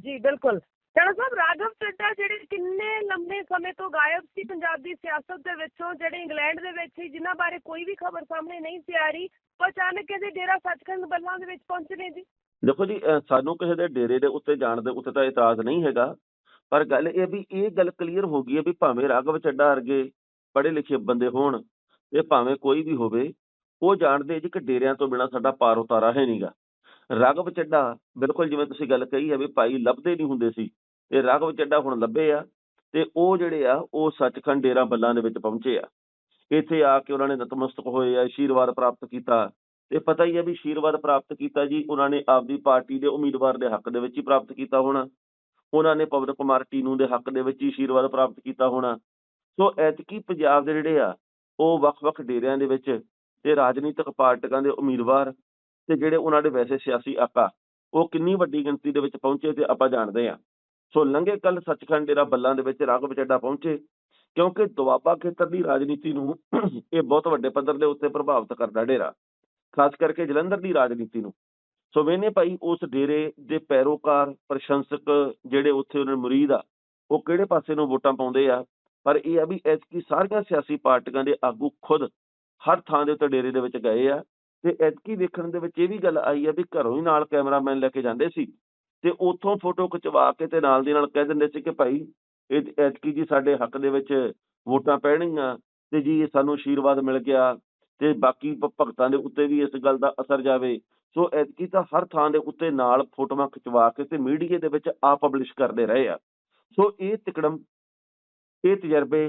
ਜੀ, ਬਿਲਕੁਲ। ਚੜਾ ਸਾਹਿਬ, ਰਾਘਵ ਚੱਡਾ ਜਿਹੜੇ ਕਿੰਨੇ ਲੰਬੇ ਸਮੇਂ ਤੋਂ ਗਾਇਬ ਸੀ ਪੰਜਾਬ ਦੀ ਸਿਆਸਤ ਦੇ ਵਿੱਚੋਂ, ਜਿਹੜੇ ਇੰਗਲੈਂਡ ਦੇ ਵਿੱਚ ਸੀ, ਜਿਨ੍ਹਾਂ ਬਾਰੇ ਕੋਈ ਵੀ ਖਬਰ ਸਾਹਮਣੇ ਨਹੀਂ ਸੀ ਆ ਰਹੀ, ਉਹ ਅਚਾਨਕ ਇਹਦੇ ਡੇਰਾ ਸੱਚਖੰਡ ਬੱਲਾਂ ਦੇ ਵਿੱਚ ਪਹੁੰਚੇ ਨੇ ਜੀ। ਦੇਖੋ ਜੀ ਸਾਨੂੰ ਕਿਸੇ ਦੇ ਡੇਰੇ ਦੇ ਉੱਤੇ ਜਾਣ ਦੇ ਉੱਤੇ ਤਾਂ ਇਤਰਾਜ਼ ਨਹੀਂ ਹੈਗਾ, ਪਰ ਗੱਲ ਇਹ ਵੀ ਇਹ ਗੱਲ ਕਲੀਅਰ ਹੋ ਗਈ ਹੈ ਵੀ ਭਾਵੇਂ ਰਾਘਵ ਚੱਡਾ ਵਰਗੇ ਪੜ੍ਹੇ ਲਿਖੇ ਬੰਦੇ ਹੋਣ, ਤੇ ਭਾਵੇਂ ਕੋਈ ਵੀ ਹੋਵੇ, ਉਹ ਜਾਣਦੇ ਜੀ ਕਿ ਡੇਰਿਆਂ ਤੋਂ ਬਿਨਾ ਸਾਡਾ ਪਾਰ ਉਤਾਰਾ ਹੈ ਨਹੀਂਗਾ ਰਾਘਵ ਚੱਡਾ ਬਿਲਕੁਲ ਜਿਵੇਂ ਤੁਸੀਂ ਗੱਲ ਕਹੀ ਹੈ ਵੀ ਭਾਈ ਲੱਭਦੇ ਨਹੀਂ ਹੁੰਦੇ ਸੀ ਤੇ ਰਾਘਵ ਚੱਡਾ ਹੁਣ ਲੱਭੇ ਆ ਤੇ ਉਹ ਜਿਹੜੇ ਆ, ਉਹ ਸੱਚਖੰਡ ਡੇਰਾ ਬੱਲਾਂ ਦੇ ਵਿੱਚ ਪਹੁੰਚੇ ਆ। ਇੱਥੇ ਆ ਕੇ ਉਹਨਾਂ ਨੇ ਨਤਮਸਤਕ ਹੋਏ ਆ ਆਸ਼ੀਰਵਾਦ ਪ੍ਰਾਪਤ ਕੀਤਾ। ਤੇ ਪਤਾ ਹੀ ਹੈ ਵੀ ਆਸ਼ੀਰਵਾਦ ਪ੍ਰਾਪਤ ਕੀਤਾ ਜੀ, ਉਹਨਾਂ ਨੇ ਆਪਦੀ ਪਾਰਟੀ ਦੇ ਉਮੀਦਵਾਰ ਦੇ ਹੱਕ ਦੇ ਵਿੱਚ ਹੀ ਪ੍ਰਾਪਤ ਕੀਤਾ ਹੋਣਾ। ਉਹਨਾਂ ਨੇ ਪਵਨ ਕੁਮਾਰ ਟੀਨੂ ਦੇ ਹੱਕ ਦੇ ਵਿੱਚ ਹੀ ਆਸ਼ੀਰਵਾਦ ਪ੍ਰਾਪਤ ਕੀਤਾ ਹੋਣਾ। ਸੋ ਐਤਕੀ ਪੰਜਾਬ ਦੇ ਜਿਹੜੇ ਆ, ਉਹ ਵੱਖ-ਵੱਖ ਡੇਰਿਆਂ ਦੇ ਵਿੱਚ ਤੇ ਰਾਜਨੀਤਿਕ ਪਾਰਟੀਆਂ ਦੇ ਉਮੀਦਵਾਰ ਤੇ ਜਿਹੜੇ ਉਹਨਾਂ ਦੇ ਵੈਸੇ ਸਿਆਸੀ ਆਕਾ, ਉਹ ਕਿੰਨੀ ਵੱਡੀ ਗਿਣਤੀ ਦੇ ਵਿੱਚ ਪਹੁੰਚੇ ਤੇ ਆਪਾਂ ਜਾਣਦੇ ਆ। ਸੋ ਲੰਘੇ ਕੱਲ ਸੱਚਖੰਡ ਡੇਰਾ ਬੱਲਾਂ ਦੇ ਵਿੱਚ ਰਾਘਵ ਚੱਡਾ ਪਹੁੰਚੇ, ਕਿਉਂਕਿ ਦੁਆਬਾ ਖੇਤਰ ਦੀ ਰਾਜਨੀਤੀ ਨੂੰ ਇਹ ਬਹੁਤ ਵੱਡੇ ਪੱਧਰ ਦੇ ਉੱਤੇ ਪ੍ਰਭਾਵਿਤ ਕਰਦਾ ਡੇਰਾ, ਖਾਸ ਕਰਕੇ ਜਲੰਧਰ ਦੀ ਰਾਜਨੀਤੀ ਨੂੰ। ਸੋ ਵੇਨੇ ਭਾਈ ਉਸ ਡੇਰੇ ਦੇ ਪੈਰੋਕਾਰ, ਪ੍ਰਸ਼ੰਸਕ ਜਿਹੜੇ ਉੱਥੇ ਉਹਨਾਂ ਦੇ ਮੁਰੀਦ ਆ, ਉਹ ਕਿਹੜੇ ਪਾਸੇ ਨੂੰ ਵੋਟਾਂ ਪਾਉਂਦੇ ਆ? ਪਰ ਇਹ ਆ ਵੀ ਐਤਕੀ ਸਾਰੀਆਂ ਸਿਆਸੀ ਪਾਰਟੀਆਂ ਦੇ ਆਗੂ ਖੁਦ ਹਰ ਥਾਂ ਦੇ ਉੱਤੇ ਡੇਰੇ ਦੇ ਵਿੱਚ ਗਏ ਆ, ਤੇ ਐਤਕੀ ਵੇਖਣ ਦੇ ਵਿੱਚ ਇਹ ਵੀ ਗੱਲ ਆਈ ਆ ਵੀ ਘਰੋਂ ਹੀ ਨਾਲ ਕੈਮਰਾਮੈਨ ਲੈ ਕੇ ਜਾਂਦੇ ਸੀ। ਤੇ ਉੱਥੋਂ ਫੋਟੋ ਖਿਚਵਾ ਕੇ ਤੇ ਨਾਲ ਦੀ ਨਾਲ ਕਹਿ ਦਿੰਦੇ ਸੀ ਕਿ ਭਾਈ, ਇਹ ਐਤਕੀ ਜੀ ਸਾਡੇ ਹੱਕ ਦੇ ਵਿੱਚ ਵੋਟਾਂ ਪੈਣਗੀਆਂ ਤੇ ਜੀ ਇਹ ਸਾਨੂੰ ਆਸ਼ੀਰਵਾਦ ਮਿਲ ਗਿਆ ਤੇ ਬਾਕੀ ਭਗਤਾਂ ਦੇ ਉੱਤੇ ਵੀ ਇਸ ਗੱਲ ਦਾ ਅਸਰ ਜਾਵੇ। ਸੋ ਐਤਕੀ ਤਾਂ ਹਰ ਥਾਂ ਦੇ ਉੱਤੇ ਨਾਲ ਫੋਟੋਆਂ ਖਿਚਵਾ ਕੇ ਤੇ ਮੀਡੀਆ ਦੇ ਵਿੱਚ ਆ ਪਬਲਿਸ਼ ਕਰਦੇ ਰਹੇ ਆ। ਸੋ ਇਹ ਤਿਕੜਮ, ਇਹ ਤਜਰਬੇ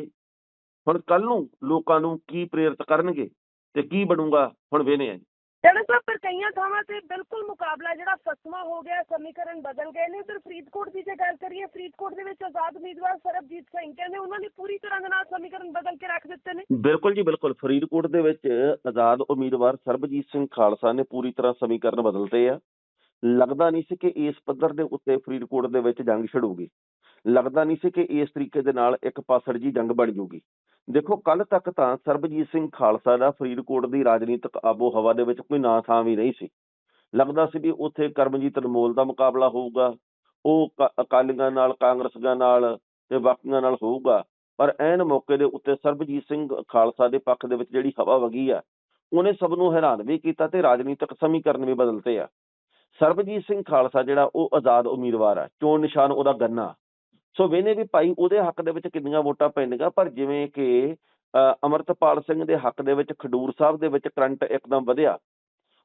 ਹੁਣ ਕੱਲ ਨੂੰ ਲੋਕਾਂ ਨੂੰ ਕੀ ਪ੍ਰੇਰਿਤ ਕਰਨਗੇ ਤੇ ਕੀ ਬਣੂਗਾ, ਹੁਣ ਵੇਨੇ ਆ ਚੜਾ ਸਾਹਿਬ ਪਰ ਕਈਆਂ ਥਾਵਾਂ ਤੇ ਬਿਲਕੁਲ ਮੁਕਾਬਲਾ ਜਿਹੜਾ ਫਸਵਾ ਹੋ ਗਿਆ, ਸਮੀਕਰਨ ਬਦਲ ਗਏ ਨੇ। ਉਧਰ ਫਰੀਦਕੋਟ ਦੀ ਜੇ ਗੱਲ ਕਰੀਏ, ਫਰੀਦਕੋਟ ਦੇ ਵਿੱਚ ਆਜ਼ਾਦ ਉਮੀਦਵਾਰ ਸਰਬਜੀਤ ਸਿੰਘ ਕਹਿੰਦੇ ਉਹਨਾਂ ਨੇ ਪੂਰੀ ਤਰ੍ਹਾਂ ਦੇ ਨਾਲ ਸਮੀਕਰਨ ਬਦਲ ਕੇ ਰੱਖ ਦਿੱਤੇ ਨੇ। ਬਿਲਕੁਲ ਜੀ, ਬਿਲਕੁਲ। ਫਰੀਦਕੋਟ ਦੇ ਵਿੱਚ ਆਜ਼ਾਦ ਉਮੀਦਵਾਰ ਸਰਬਜੀਤ ਸਿੰਘ ਖਾਲਸਾ ਨੇ ਪੂਰੀ ਤਰ੍ਹਾਂ ਸਮੀਕਰਨ ਬਦਲਤੇ ਆ। ਲੱਗਦਾ ਨਹੀਂ ਸੀ ਕਿ ਇਸ ਪੱਧਰ ਦੇ ਉੱਤੇ ਫਰੀਦਕੋਟ ਦੇ ਵਿੱਚ ਜੰਗ ਛਿੜੂਗੀ। ਲੱਗਦਾ ਨਹੀਂ ਸੀ ਕਿ ਇਸ ਤਰੀਕੇ ਦੇ ਨਾਲ ਇੱਕ ਪਾਸੜ ਜੀ ਜੰਗ ਬਣ ਜੂਗੀ। ਦੇਖੋ ਕੱਲ ਤੱਕ ਤਾਂ ਸਰਬਜੀਤ ਸਿੰਘ ਖਾਲਸਾ ਦਾ ਫਰੀਦਕੋਟ ਦੀ ਰਾਜਨੀਤਿਕ ਆਬੋ ਹਵਾ ਦੇ ਵਿੱਚ ਕੋਈ ਨਾਂ ਥਾਂ ਵੀ ਨਹੀਂ ਸੀ। ਲੱਗਦਾ ਸੀ ਵੀ ਉੱਥੇ ਕਰਮਜੀਤ ਅਨਮੋਲ ਦਾ ਮੁਕਾਬਲਾ ਹੋਊਗਾ, ਉਹ ਕ- ਅਕਾਲੀਆਂ ਨਾਲ, ਕਾਂਗਰਸੀਆਂ ਨਾਲ ਤੇ ਬਾਕੀਆਂ ਨਾਲ ਹੋਊਗਾ, ਪਰ ਐਨ ਮੌਕੇ ਦੇ ਉੱਤੇ ਸਰਬਜੀਤ ਸਿੰਘ ਖਾਲਸਾ ਦੇ ਪੱਖ ਦੇ ਵਿੱਚ ਜਿਹੜੀ ਹਵਾ ਵਗੀ ਆ, ਉਹਨੇ ਸਭ ਨੂੰ ਹੈਰਾਨ ਵੀ ਕੀਤਾ ਤੇ ਰਾਜਨੀਤਿਕ ਸਮੀਕਰਨ ਵੀ ਬਦਲਤੇ ਆ। ਸਰਬਜੀਤ ਸਿੰਘ ਖਾਲਸਾ ਜਿਹੜਾ ਉਹ ਆਜ਼ਾਦ ਉਮੀਦਵਾਰ ਆ, ਚੋਣ ਨਿਸ਼ਾਨ ਉਹਦਾ ਗੰਨਾ। ਸੋ ਵੇਨੇ ਵੀ ਭਾਈ ਉਹਦੇ ਹੱਕ ਦੇ ਵਿੱਚ ਕਿੰਨੀਆਂ ਵੋਟਾਂ ਪੈਣਗੀਆਂ? ਪਰ ਜਿਵੇਂ ਕਿ ਅ, ਅਮਰਤਪਾਲ ਸਿੰਘ ਦੇ ਹੱਕ ਦੇ ਵਿੱਚ ਖਡੂਰ ਸਾਹਿਬ ਦੇ ਵਿੱਚ ਕਰੰਟ ਇੱਕਦਮ ਵਧਿਆ।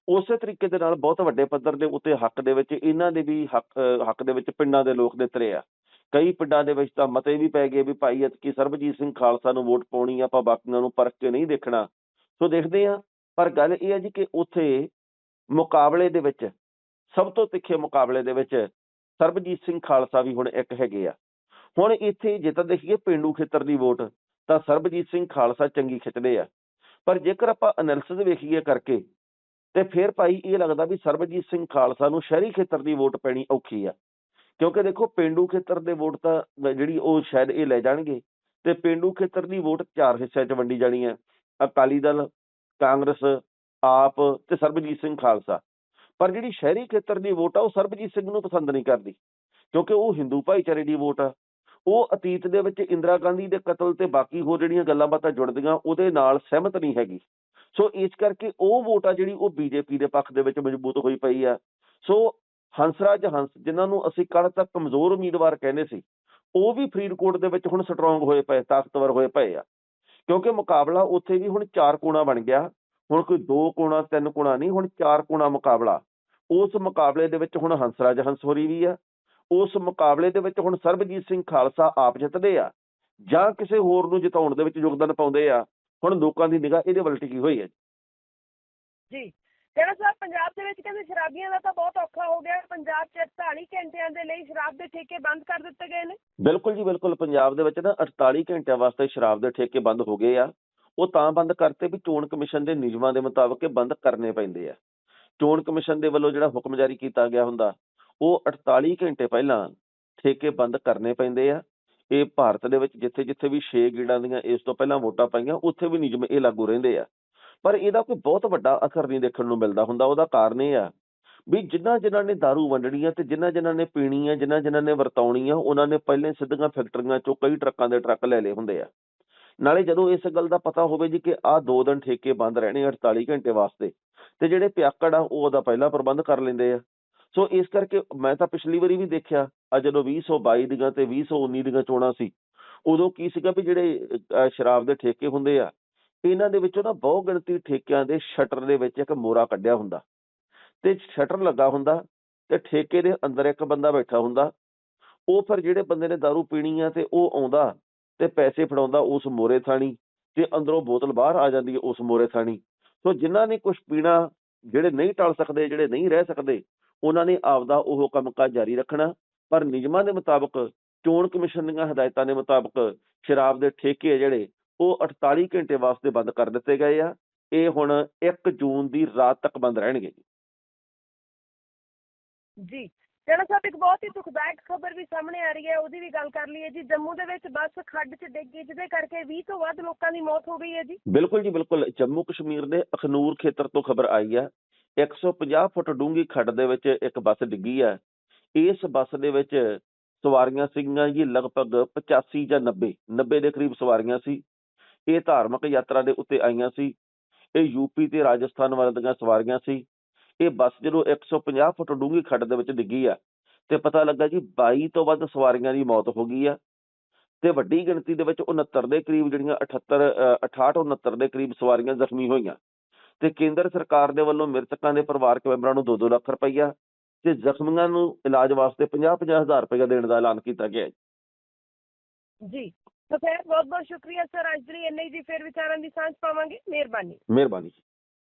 ਉਸੇ ਤਰੀਕੇ ਦੇ ਨਾਲ ਬਹੁਤ ਵੱਡੇ ਪੱਧਰ ਦੇ ਉੱਤੇ ਹੱਕ ਦੇ ਵਿੱਚ ਇਹਨਾਂ ਦੇ ਵੀ ਹੱਕ ਹੱਕ ਦੇ ਵਿੱਚ ਪਿੰਡਾਂ ਦੇ ਲੋਕ ਦੇ ਤਰੇ ਆ। ਕਈ ਪਿੰਡਾਂ ਦੇ ਵਿੱਚ ਤਾਂ ਮਤੇ ਵੀ ਪੈ ਗਏ ਵੀ ਭਾਈ ਐਤਕੀ ਸਰਬਜੀਤ ਸਿੰਘ ਖਾਲਸਾ ਨੂੰ ਵੋਟ ਪਾਉਣੀ ਆਪਾਂ ਬਾਕੀਆਂ ਨੂੰ ਪਰਖ ਕੇ ਨਹੀਂ ਦੇਖਣਾ। ਸੋ ਦੇਖਦੇ ਆ ਪਰ ਗੱਲ ਇਹ ਹੈ ਜੀ ਕਿ ਉੱਥੇ ਮੁਕਾਬਲੇ ਦੇ ਵਿੱਚ ਸਭ ਤੋਂ ਤਿੱਖੇ ਮੁਕਾਬਲੇ ਦੇ ਵਿੱਚ ਸਰਬਜੀਤ ਸਿੰਘ ਖਾਲਸਾ ਵੀ ਹੁਣ ਇੱਕ ਹੈਗੇ ਆ। ਹੁਣ ਇੱਥੇ ਜੇ ਤਾਂ ਦੇਖੀਏ ਪਿੰਡੂ ਖੇਤਰ ਦੀ ਵੋਟ, ਤਾਂ ਸਰਬਜੀਤ ਸਿੰਘ ਖਾਲਸਾ ਚੰਗੀ ਖਿੱਚਦੇ ਆ। ਪਰ ਜੇਕਰ ਆਪਾਂ ਐਨਾਲਿਸਿਸ ਵੇਖੀਏ ਕਰਕੇ, ਤੇ ਫਿਰ ਭਾਈ ਇਹ ਲੱਗਦਾ ਵੀ ਸਰਬਜੀਤ ਸਿੰਘ ਖਾਲਸਾ ਨੂੰ ਸ਼ਹਿਰੀ ਖੇਤਰ ਦੀ ਵੋਟ ਪੈਣੀ ਔਖੀ ਆ। ਕਿਉਂਕਿ ਦੇਖੋ ਪਿੰਡੂ ਖੇਤਰ ਦੇ ਵੋਟ ਤਾਂ ਜਿਹੜੀ ਉਹ ਸ਼ਾਇਦ ਇਹ ਲੈ ਜਾਣਗੇ, ਤੇ ਪਿੰਡੂ ਖੇਤਰ ਦੀ ਵੋਟ ਚਾਰ ਹਿੱਸਿਆਂ 'ਚ ਵੰਡੀ ਜਾਣੀ ਹੈ ਅਕਾਲੀ ਦਲ, ਕਾਂਗਰਸ, ਆਪ ਤੇ ਸਰਬਜੀਤ ਸਿੰਘ ਖਾਲਸਾ। ਪਰ ਜਿਹੜੀ ਸ਼ਹਿਰੀ ਖੇਤਰ ਦੀ ਵੋਟ ਆ, ਉਹ ਸਰਬਜੀਤ ਸਿੰਘ ਨੂੰ ਪਸੰਦ ਨਹੀਂ ਕਰਦੀ। ਕਿਉਂਕਿ ਉਹ ਹਿੰਦੂ ਭਾਈਚਾਰੇ ਦੀ ਵੋਟ ਆ। ਉਹ ਅਤੀਤ ਦੇ ਵਿੱਚ ਇੰਦਰਾ ਗਾਂਧੀ ਦੇ ਕਤਲ ਤੇ ਬਾਕੀ ਹੋਰ ਜਿਹੜੀਆਂ ਗੱਲਾਂ ਬਾਤਾਂ ਜੁੜਦੀਆਂ, ਉਹਦੇ ਨਾਲ ਸਹਿਮਤ ਨਹੀਂ ਹੈਗੀ। ਸੋ ਇਸ ਕਰਕੇ ਉਹ ਵੋਟ ਆ ਜਿਹੜੀ ਉਹ ਬੀਜੇਪੀ ਦੇ ਪੱਖ ਦੇ ਵਿੱਚ ਮਜ਼ਬੂਤ ਹੋਈ ਪਈ ਆ। ਸੋ ਹੰਸਰਾਜ ਹੰਸ, ਜਿਨ੍ਹਾਂ ਨੂੰ ਅਸੀਂ ਕੱਲ੍ਹ ਤੱਕ ਕਮਜ਼ੋਰ ਉਮੀਦਵਾਰ ਕਹਿੰਦੇ ਸੀ, ਉਹ ਵੀ ਫਰੀਦਕੋਟ ਦੇ ਵਿੱਚ ਹੁਣ ਸਟਰੋਂਗ ਹੋਏ ਪਏ, ਤਾਕਤਵਰ ਹੋਏ ਪਏ ਆ। ਕਿਉਂਕਿ ਮੁਕਾਬਲਾ ਉੱਥੇ ਵੀ ਹੁਣ ਚਾਰ ਕੋਣਾ ਬਣ ਗਿਆ। ਹੁਣ ਕੋਈ ਦੋ ਕੋਣਾ, ਤਿੰਨ ਕੋਣਾ ਨਹੀਂ, ਹੁਣ ਚਾਰ ਕੋਣਾ ਮੁਕਾਬਲਾ। ਉਸ ਮੁਕਾਬਲੇ ਦੇ ਵਿੱਚ ਹੁਣ ਹੰਸਰਾਜ ਹੰਸ ਹੋਰੀ ਵੀ ਆ। ਉਸ ਮੁਕਾਬਲੇ ਦੇ ਵਿੱਚ ਹੁਣ ਸਰਬਜੀਤ ਸਿੰਘ ਖਾਲਸਾ ਆਪ ਜਿੱਤਦੇ ਆ ਜਾਂ ਕਿਸੇ ਹੋਰ ਨੂੰ ਜਿਤਾਉਣ ਦੇ ਵਿੱਚ ਯੋਗਦਾਨ ਪਾਉਂਦੇ ਆ ਹੁਣ ਲੋਕਾਂ ਦੀ ਨਿਗਾਹ ਇਹਦੇ ਵੱਲ ਟਿਕੀ ਹੋਈ ਹੈ ਜੀ। ਜਿਹੜਾ ਸਾਹਿਬ ਪੰਜਾਬ ਦੇ ਵਿੱਚ ਕਹਿੰਦੇ ਸ਼ਰਾਬੀਆਂ ਦਾ ਤਾਂ ਬਹੁਤ ਔਖਾ ਹੋ ਗਿਆ ਪੰਜਾਬ 'ਚ 48 ਘੰਟਿਆਂ ਦੇ ਲਈ ਸ਼ਰਾਬ ਦੇ ਠੇਕੇ ਬੰਦ ਕਰ ਦਿੱਤੇ ਗਏ ਨੇ। ਬਿਲਕੁਲ ਜੀ ਬਿਲਕੁਲ ਪੰਜਾਬ ਦੇ ਵਿੱਚ ਨਾ 48 ਘੰਟਿਆਂ ਵਾਸਤੇ ਸ਼ਰਾਬ ਦੇ ਠੇਕੇ ਬੰਦ ਹੋ ਗਏ ਆ ਉਹ ਤਾਂ ਬੰਦ ਕਰਤੇ ਵੀ ਚੋਣ ਕਮਿਸ਼ਨ ਦੇ ਨਿਯਮਾਂ ਦੇ ਮੁਤਾਬਕ ਇਹ ਬੰਦ ਕਰਨੇ ਪੈਂਦੇ ਆ। ਚੋਣ ਕਮਿਸ਼ਨ ਦੇ ਵੱਲੋਂ ਜਿਹੜਾ ਹੁਕਮ ਜਾਰੀ ਕੀਤਾ ਗਿਆ ਹੁੰਦਾ ਉਹ 48 ਘੰਟੇ ਪਹਿਲਾਂ ਠੇਕੇ ਬੰਦ ਕਰਨੇ ਪੈਂਦੇ ਆ। ਇਹ ਭਾਰਤ ਦੇ ਵਿੱਚ ਜਿੱਥੇ ਜਿੱਥੇ ਵੀ 6 ਗੇੜਾਂ ਦੀਆਂ ਇਸ ਤੋਂ ਪਹਿਲਾਂ ਵੋਟਾਂ ਪਾਈਆਂ, ਉੱਥੇ ਵੀ ਨਿਯਮ ਇਹ ਲਾਗੂ ਰਹਿੰਦੇ ਆ। ਪਰ ਇਹਦਾ ਕੋਈ ਬਹੁਤ ਵੱਡਾ ਅਸਰ ਨਹੀਂ ਦੇਖਣ ਨੂੰ ਮਿਲਦਾ ਹੁੰਦਾ, ਉਹਦਾ ਕਾਰਨ ਇਹ ਆ ਵੀ ਜਿਨ੍ਹਾਂ ਜਿਨ੍ਹਾਂ ਨੇ दारू ਵੰਡਣੀ ਆ ਤੇ ਜਿਨ੍ਹਾਂ ਜਿਨ੍ਹਾਂ ਨੇ ਪੀਣੀ ਆ ਜਿਨ੍ਹਾਂ ਜਿਨ੍ਹਾਂ ਨੇ ਵਰਤਾਉਣੀ ਆ ਉਹਨਾਂ ਨੇ ਪਹਿਲੇ ਸਿੱਧੀਆਂ ਫੈਕਟਰੀਆਂ ਚੋਂ ਕਈ ਟਰੱਕਾਂ ਦੇ ਟਰੱਕ ਲੈ ਲਏ ਹੁੰਦੇ ਆ। ਨਾਲੇ ਜਦੋਂ ਇਸ ਗੱਲ ਦਾ ਪਤਾ ਹੋਵੇ ਜੀ ਕਿ ਆਹ ਦੋ ਦਿਨ ਠੇਕੇ ਬੰਦ ਰਹਿਣੇ 48 ਘੰਟੇ ਵਾਸਤੇ, ਤੇ ਜਿਹੜੇ ਪਿਆਕੜ ਆ, ਉਹ ਉਹਦਾ ਪਹਿਲਾਂ ਪ੍ਰਬੰਧ ਕਰ ਲੈਂਦੇ ਆ। ਸੋ ਇਸ ਕਰਕੇ ਮੈਂ ਤਾਂ ਪਿਛਲੀ ਵਾਰੀ ਵੀ ਦੇਖਿਆ ਆ ਜਦੋਂ 2022 ਦੀਆਂ ਤੇ 2019 ਦੀਆਂ ਚੋਣਾਂ ਸੀ, ਉਦੋਂ ਕੀ ਸੀਗਾ ਵੀ ਜਿਹੜੇ ਸ਼ਰਾਬ ਦੇ ਠੇਕੇ ਹੁੰਦੇ ਆ, ਇਹਨਾਂ ਦੇ ਵਿੱਚੋਂ ਨਾ ਬਹੁ ਗਿਣਤੀ ਠੇਕਿਆਂ ਦੇ ਸ਼ਟਰ ਦੇ ਵਿੱਚ ਇੱਕ ਮੋਰਾ ਕੱਢਿਆ ਹੁੰਦਾ। ਤੇ ਸ਼ਟਰ ਲੱਗਾ ਹੁੰਦਾ ਤੇ ਠੇਕੇ ਦੇ ਅੰਦਰ ਇੱਕ ਬੰਦਾ ਬੈਠਾ ਹੁੰਦਾ, ਉਹ ਫਿਰ ਜਿਹੜੇ ਬੰਦੇ ਨੇ दारू ਪੀਣੀ ਆ ਤੇ ਉਹ ਆਉਂਦਾ ਤੇ ਪੈਸੇ ਫੜਾਉਂਦਾ ਉਸ ਮੋਰੇ ਥਾਣੀ ਤੇ ਅੰਦਰੋਂ ਬੋਤਲ ਬਾਹਰ ਆ ਜਾਂਦੀ ਹੈ ਉਸ ਮੋਰੇ ਥਾਣੀ। ਸੋ ਜਿਨ੍ਹਾਂ ਨੇ ਕੁਝ ਪੀਣਾ, ਜਿਹੜੇ ਨਹੀਂ ਟਲ ਸਕਦੇ, ਜਿਹੜੇ ਨਹੀਂ ਰਹਿ ਸਕਦੇ ਉਹਨਾਂ ਨੇ ਆਪਦਾ ਉਹ ਕੰਮਕਾਜ ਜਾਰੀ ਰੱਖਣਾ। ਪਰ ਨਿਯਮਾਂ ਦੇ ਮੁਤਾਬਕ ਚੋਣ ਕਮਿਸ਼ਨ ਦੀਆਂ ਹਦਾਇਤਾਂ ਦੇ ਮੁਤਾਬਕ ਸ਼ਰਾਬ ਦੇ ਠੇਕੇ ਜਿਹੜੇ ਉਹ 48 ਘੰਟੇ ਵਾਸਤੇ ਬੰਦ ਕਰ ਦਿੱਤੇ ਗਏ ਆ। ਇਹ ਹੁਣ 1 ਜੂਨ ਦੀ ਰਾਤ ਤੱਕ ਬੰਦ ਰਹਿਣਗੇ ਜੀ। ਜਿਹੜਾ ਸਾਹਿਬ ਇੱਕ ਬਹੁਤ ਹੀ ਦੁਖਦਾਇਕ ਖਬਰ ਵੀ ਸਾਹਮਣੇ ਆ ਰਹੀ ਹੈ। ਉਹਦੀ ਵੀ ਗੱਲ ਕਰ ਲਈਏ ਜੀ। ਜੰਮੂ ਦੇ ਵਿੱਚ ਬੱਸ ਖੱਡ 'ਚ ਡਿੱਗ ਗਈ ਜਿਹਦੇ ਕਰਕੇ 20 ਤੋਂ ਵੱਧ ਲੋਕਾਂ ਦੀ ਮੌਤ ਹੋ ਗਈ ਹੈ ਜੀ। ਬਿਲਕੁਲ ਜੀ ਬਿਲਕੁਲ। ਜੰਮੂ ਕਸ਼ਮੀਰ ਦੇ ਅਖਨੂਰ ਖੇਤਰ ਤੋਂ ਖਬਰ ਆਈ ਆ 150 ਫੁੱਟ ਡੂੰਘੀ ਖੱਡ ਦੇ ਵਿੱਚ ਇੱਕ ਬੱਸ ਡਿੱਗੀ ਹੈ। ਇਸ ਬੱਸ ਦੇ ਵਿੱਚ ਸਵਾਰੀਆਂ ਸੀਗੀਆਂ ਜੀ ਲਗਭਗ 85 ਜਾਂ 90 90 ਦੇ ਕਰੀਬ ਸਵਾਰੀਆਂ ਸੀ। ਇਹ ਧਾਰਮਿਕ ਯਾਤਰਾ ਦੇ ਉੱਤੇ ਆਈਆਂ ਸੀ। ਇਹ ਯੂਪੀ ਤੇ ਰਾਜਸਥਾਨ ਵੱਲ ਦੀਆਂ ਸਵਾਰੀਆਂ ਸੀ। ਇਹ ਬੱਸ ਜਦੋਂ 150 ਫੁੱਟ ਡੂੰਘੀ ਖੱਡ ਦੇ ਵਿੱਚ ਡਿੱਗੀ ਆ ਤੇ ਪਤਾ ਲੱਗਾ ਜੀ 22 ਤੋਂ ਵੱਧ ਸਵਾਰੀਆਂ ਦੀ ਮੌਤ ਹੋ ਗਈ ਆ ਤੇ ਵੱਡੀ ਗਿਣਤੀ ਦੇ ਵਿੱਚ 69 ਦੇ ਕਰੀਬ ਜਿਹੜੀਆਂ 78 ਅ, 68 69 ਦੇ ਕਰੀਬ ਸਵਾਰੀਆਂ ਜ਼ਖਮੀ ਹੋਈਆਂ। ਤੇ ਕੇਂਦਰ ਸਰਕਾਰ ਦੇ ਵੱਲੋਂ ਮ੍ਰਿਤਕਾਂ ਦੇ ਪਰਿਵਾਰਕ ਮੈਂਬਰਾਂ ਨੂੰ 2-2 ਲੱਖ ਰੁਪਈਆ ਤੇ ਜ਼ਖਮੀਆਂ ਨੂੰ ਇਲਾਜ ਵਾਸਤੇ 50-50 ਹਜ਼ਾਰ ਰੁਪਏ ਦੇਣ ਦਾ ਐਲਾਨ ਕੀਤਾ ਗਿਆ ਹੈ। ਜੀ ਫਿਰ ਬਹੁਤ ਬਹੁਤ ਸ਼ੁਕਰੀਆ ਸਰ। ਅੱਜ ਲਈ ਇੰਨੇ ਜੀ। ਫਿਰ ਵਿਚਾਰਾਂ ਦੀ ਸਾਂਝ ਪਾਵਾਂਗੇ। ਮਿਹਰਬਾਨੀ। ਮਿਹਰਬਾਨੀ।